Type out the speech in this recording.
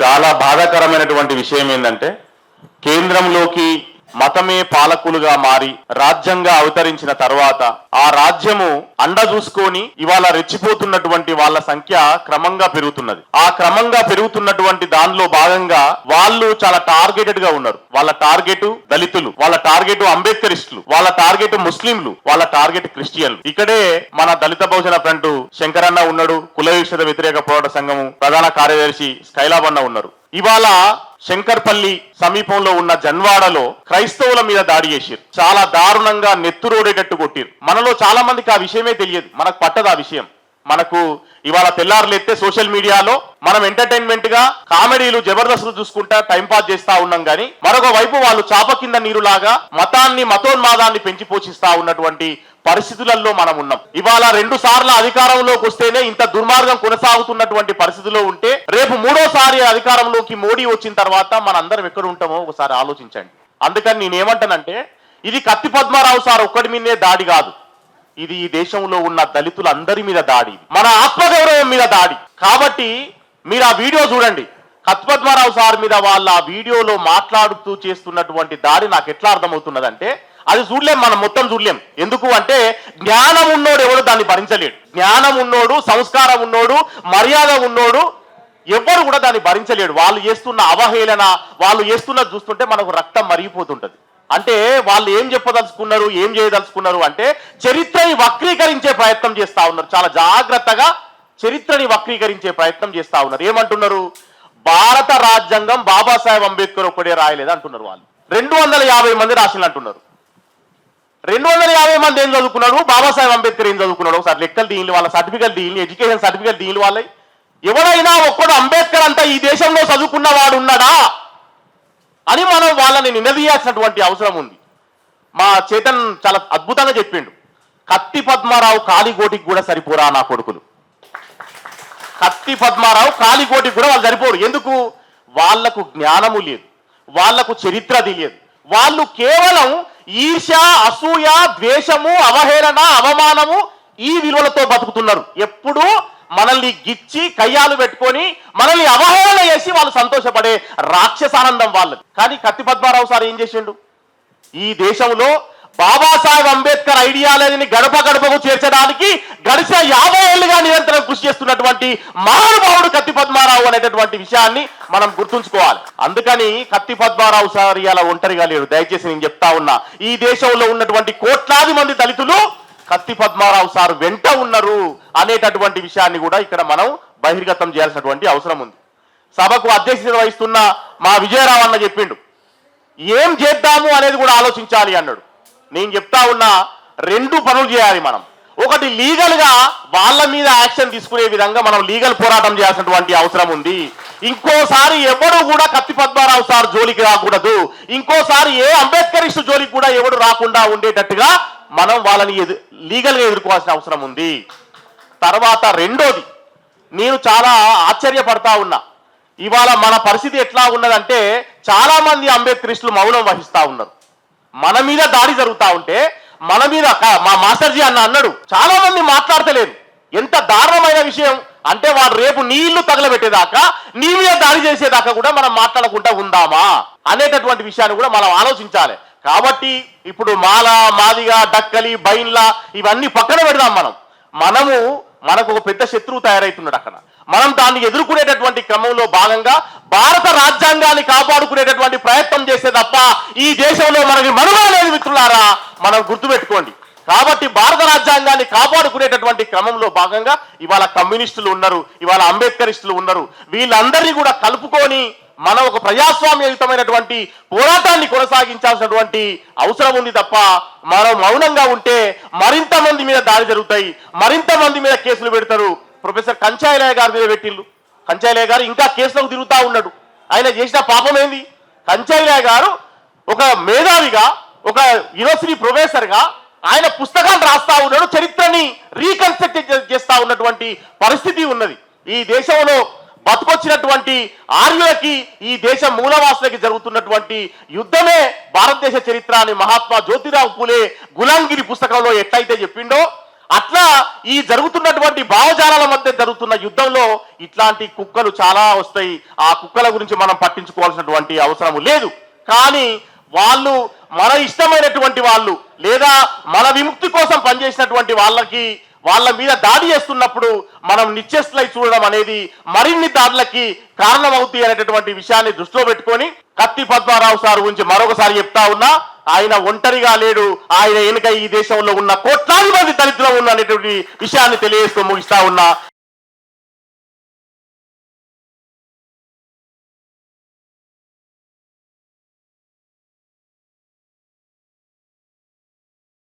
చాలా బాధాకరమైనటువంటి విషయం ఏంటంటే కేంద్రంలోకి మతమే పాలకులుగా మారి రాజ్యంగా అవతరించిన తర్వాత ఆ రాజ్యము అండ చూసుకొని ఇవాళ రెచ్చిపోతున్నటువంటి వాళ్ళ సంఖ్య క్రమంగా పెరుగుతున్నది. ఆ క్రమంగా పెరుగుతున్నటువంటి దానిలో భాగంగా వాళ్ళు చాలా టార్గెటెడ్గా ఉన్నారు. వాళ్ళ టార్గెట్ దళితులు వాళ్ళ టార్గెట్ అంబేద్కరిస్టులు వాళ్ళ టార్గెట్ ముస్లింలు వాళ్ళ టార్గెట్ క్రిస్టియన్లు. ఇక్కడే మన దళిత బహుజన ఫ్రంట్ శంకరన్న ఉన్నాడు. కుల వ్యతిరేక పోరాట సంఘము ప్రధాన కార్యదర్శి స్కైలాబ్ అన్న ఉన్నారు. ఇవాళ శంకర్పల్లి సమీపంలో ఉన్న జన్వాడలో క్రైస్తవుల మీద దాడి చేసిరు చాలా దారుణంగా నెత్తురోడేటట్టు కొట్టిరు మనలో చాలా మందికి ఆ విషయమే తెలియదు. మనకు పట్టదు ఆ విషయం. మనకు ఇవాళ తెల్లారులెత్తే సోషల్ మీడియాలో మనం ఎంటర్టైన్మెంట్గా కామెడీలు జబర్దస్త్ చూసుకుంటా టైం పాస్ చేస్తా ఉన్నాం గానీ మరొక వైపు వాళ్ళు చాప కింద నీరులాగా మతాన్ని మతోన్మాదాన్ని పెంచి పోషిస్తా ఉన్నటువంటి పరిస్థితులలో మనం ఉన్నాం. ఇవాళ రెండు సార్లు అధికారంలోకి వస్తేనే ఇంత దుర్మార్గం కొనసాగుతున్నటువంటి పరిస్థితిలో ఉంటే రేపు మూడోసారి అధికారంలోకి మోడీ వచ్చిన తర్వాత మనందరం ఎక్కడ ఉంటామో ఒకసారి ఆలోచించండి. అందుకని నేనేమంటానంటే ఇది కత్తి పద్మారావు సార్ ఒక్కడి మీదే దాడి కాదు. ఇది ఈ దేశంలో ఉన్న దళితులందరి మీద దాడి. మన ఆత్మగౌరవం మీద దాడి. కాబట్టి మీరు ఆ వీడియో చూడండి. కత్పద్మారావు సార్ మీద వాళ్ళ ఆ వీడియోలో మాట్లాడుతూ చేస్తున్నటువంటి దాడి నాకు ఎట్లా అర్థమవుతున్నదంటే అది చూడలేం మనం మొత్తం చూడలేం. ఎందుకు అంటే జ్ఞానం ఉన్నోడు ఎవడు దాన్ని భరించలేడు. జ్ఞానం ఉన్నోడు సంస్కారం ఉన్నోడు మర్యాద ఉన్నోడు ఎవ్వరు కూడా దాన్ని భరించలేడు. వాళ్ళు చేస్తున్న అవహేళన వాళ్ళు చేస్తున్నది చూస్తుంటే మనకు రక్తం మరిగిపోతుంటది. అంటే వాళ్ళు ఏం చెప్పదలుచుకున్నారు ఏం చేయదలుచుకున్నారు అంటే చరిత్రని వక్రీకరించే ప్రయత్నం చేస్తా ఉన్నారు. చాలా జాగ్రత్తగా చరిత్రని వక్రీకరించే ప్రయత్నం చేస్తా ఉన్నారు. ఏమంటున్నారు? భారత రాజ్యాంగం బాబాసాహెబ్ అంబేద్కర్ ఒక్కడే రాయలేదు అంటున్నారు వాళ్ళు. రెండు వందల యాభై మంది రాసిన అంటున్నారు. రెండు వందల యాభై మంది ఏం చదువుకున్నాడు? బాబాసాహెబ్ అంబేద్కర్ ఏం చదువుకున్నాడు? ఒకసారి లెక్కలు దీని వాళ్ళ సర్టిఫికెట్ దీని ఎడ్యుకేషన్ సర్టిఫికెట్ దీని వాళ్ళ ఎవడైనా ఒక్కడు అంబేద్కర్ అంతా ఈ దేశంలో చదువుకున్న వాడు ఉన్నాడా? అని మనం వాళ్ళని నిలదీయాల్సినటువంటి అవసరం ఉంది. మా చేతన్ చాలా అద్భుతంగా చెప్పిండు. కత్తి పద్మారావు కాలిగోటికి కూడా సరిపోరా నా కొడుకులు. కత్తి పద్మారావు కాలిగోటికి కూడా వాళ్ళు సరిపోరు. ఎందుకు? వాళ్ళకు జ్ఞానము లేదు. వాళ్ళకు చరిత్ర తెలియదు. వాళ్ళు కేవలం ఈర్ష అసూయ ద్వేషము అవహేళన అవమానము ఈ విలువలతో బతుకుతున్నారు. ఎప్పుడు మనల్ని గిచ్చి కయ్యాలు పెట్టుకొని మనల్ని అవహేళన చేసి వాళ్ళు సంతోషపడే రాక్షసానందం వాళ్ళది. కానీ కత్తి పద్మారావు సార్ ఏం చేసిండు? ఈ దేశంలో బాబాసాహెబ్ అంబేద్కర్ ఐడియాలజీని గడప గడపకు చేర్చడానికి గడిచిన యాభై ఏళ్ళుగా నిరంతరం కృషి చేస్తున్నటువంటి మహానుభావుడు కత్తి పద్మారావు అనేటటువంటి విషయాన్ని మనం గుర్తుంచుకోవాలి. అందుకని కత్తి పద్మారావు సార్ ఇలా ఒంటరిగా లేడు దయచేసి నేను చెప్తా ఉన్నా ఈ దేశంలో ఉన్నటువంటి కోట్లాది మంది దళితులు కత్తి పద్మారావు సార్ వెంట ఉన్నారు అనేటటువంటి విషయాన్ని కూడా ఇక్కడ మనం బహిర్గతం చేయాల్సినటువంటి అవసరం ఉంది. సభకు అధ్యక్షత వహిస్తున్న మా విజయరావు అన్న చెప్పిండు. ఏం చేద్దాము అనేది కూడా ఆలోచించాలి అన్నాడు. నేను చెప్తా ఉన్నా రెండు పనులు చేయాలి మనం. ఒకటి లీగల్గా వాళ్ళ మీద యాక్షన్ తీసుకునే విధంగా మనం లీగల్ పోరాటం చేయాల్సినటువంటి అవసరం ఉంది. ఇంకోసారి ఎవడు కూడా కత్తి పద్మారావు సార్ జోలికి రాకూడదు. ఇంకోసారి ఏ అంబేద్కరిస్ట్ జోలికి కూడా ఎవడు రాకుండా ఉండేటట్టుగా మనం వాళ్ళని లీగల్గా ఎదుర్కోవాల్సిన అవసరం ఉంది. తర్వాత రెండోది నేను చాలా ఆశ్చర్యపడతా ఉన్నా. ఇవాళ మన పరిస్థితి ఎట్లా ఉన్నదంటే చాలామంది అంబేద్కరిస్టులు మౌనం వహిస్తూ ఉన్నారు. మన మీద దాడి జరుగుతా ఉంటే మన మీద మా మాస్టర్జీ అన్న అన్నాడు చాలా మంది మాట్లాడతలేదు. ఎంత దారుణమైన విషయం అంటే వాడు రేపు నీళ్ళు తగలబెట్టేదాకా నీ మీద దాడి చేసేదాకా కూడా మనం మాట్లాడకుండా ఉందామా? అనేటటువంటి విషయాన్ని కూడా మనం ఆలోచించాలి. కాబట్టి ఇప్పుడు మాల మాదిగా డక్కలి బైన్ల ఇవన్నీ పక్కన పెడదాం మనం. మనము మనకు ఒక పెద్ద శత్రువు తయారైతున్నాడు అక్కడ. మనం దాన్ని ఎదుర్కొనేటటువంటి క్రమంలో భాగంగా భారత రాజ్యాంగాన్ని కాపాడుకునేటటువంటి ప్రయత్నం చేసే తప్ప ఈ దేశంలో మనకి మనుగడ లేదు మిత్రులారా. మనం గుర్తుపెట్టుకోండి. కాబట్టి భారత రాజ్యాంగాన్ని కాపాడుకునేటటువంటి క్రమంలో భాగంగా ఇవాళ కమ్యూనిస్టులు ఉన్నారు ఇవాళ అంబేద్కరిస్టులు ఉన్నారు. వీళ్ళందరినీ కూడా కలుపుకొని మనం ఒక ప్రజాస్వామ్యయుతమైనటువంటి పోరాటాన్ని కొనసాగించాల్సినటువంటి అవసరం ఉంది తప్ప మనం మౌనంగా ఉంటే మరింత మంది మీద దాడి జరుగుతాయి మరింత మంది మీద కేసులు పెడతారు. ప్రొఫెసర్ కంచాయలయ్య గారి మీద పెట్టిల్లు కంచాయలయ్య గారు ఇంకా కేసులకు తిరుగుతూ ఉన్నాడు. ఆయన చేసిన పాపం ఏంది? కంచాయలయ గారు ఒక మేధావిగా ఒక యూనివర్సిటీ ప్రొఫెసర్గా ఆయన పుస్తకాన్ని రాస్తా ఉన్నాడు చరిత్రని రీకన్స్ట్రక్ట్ చేస్తా ఉన్నటువంటి పరిస్థితి ఉన్నది. ఈ దేశంలో బతుకొచ్చినటువంటి ఆర్యులకి ఈ దేశ మూలవాసులకి జరుగుతున్నటువంటి యుద్ధమే భారతదేశ చరిత్ర అని మహాత్మా జ్యోతిరావు పూలే గులాంగిరి పుస్తకంలో ఎట్లయితే చెప్పిండో అట్లా ఈ జరుగుతున్నటువంటి భావజాలాల మధ్య జరుగుతున్న యుద్ధంలో ఇట్లాంటి కుక్కలు చాలా వస్తాయి. ఆ కుక్కల గురించి మనం పట్టించుకోవాల్సినటువంటి అవసరం లేదు. కానీ వాళ్ళు మన ఇష్టమైనటువంటి వాళ్ళు లేదా మన విముక్తి కోసం పనిచేసినటువంటి వాళ్ళకి వాళ్ళ మీద దాడి చేస్తున్నప్పుడు మనం నిశ్చస్తులై చూడడం అనేది మరిన్ని దాడులకి కారణమవుతాయి అనేటటువంటి విషయాన్ని దృష్టిలో పెట్టుకొని కత్తి పద్మారావు సార్ గురించి మరొకసారి చెప్తా ఉన్నా ఆయన ఒంటరిగా లేడు ఆయన వెనుక ఈ దేశంలో ఉన్న కోట్లాది మంది దళితులు ఉన్న అనేటువంటి విషయాన్ని తెలియజేస్తూ ముగిస్తా ఉన్నా.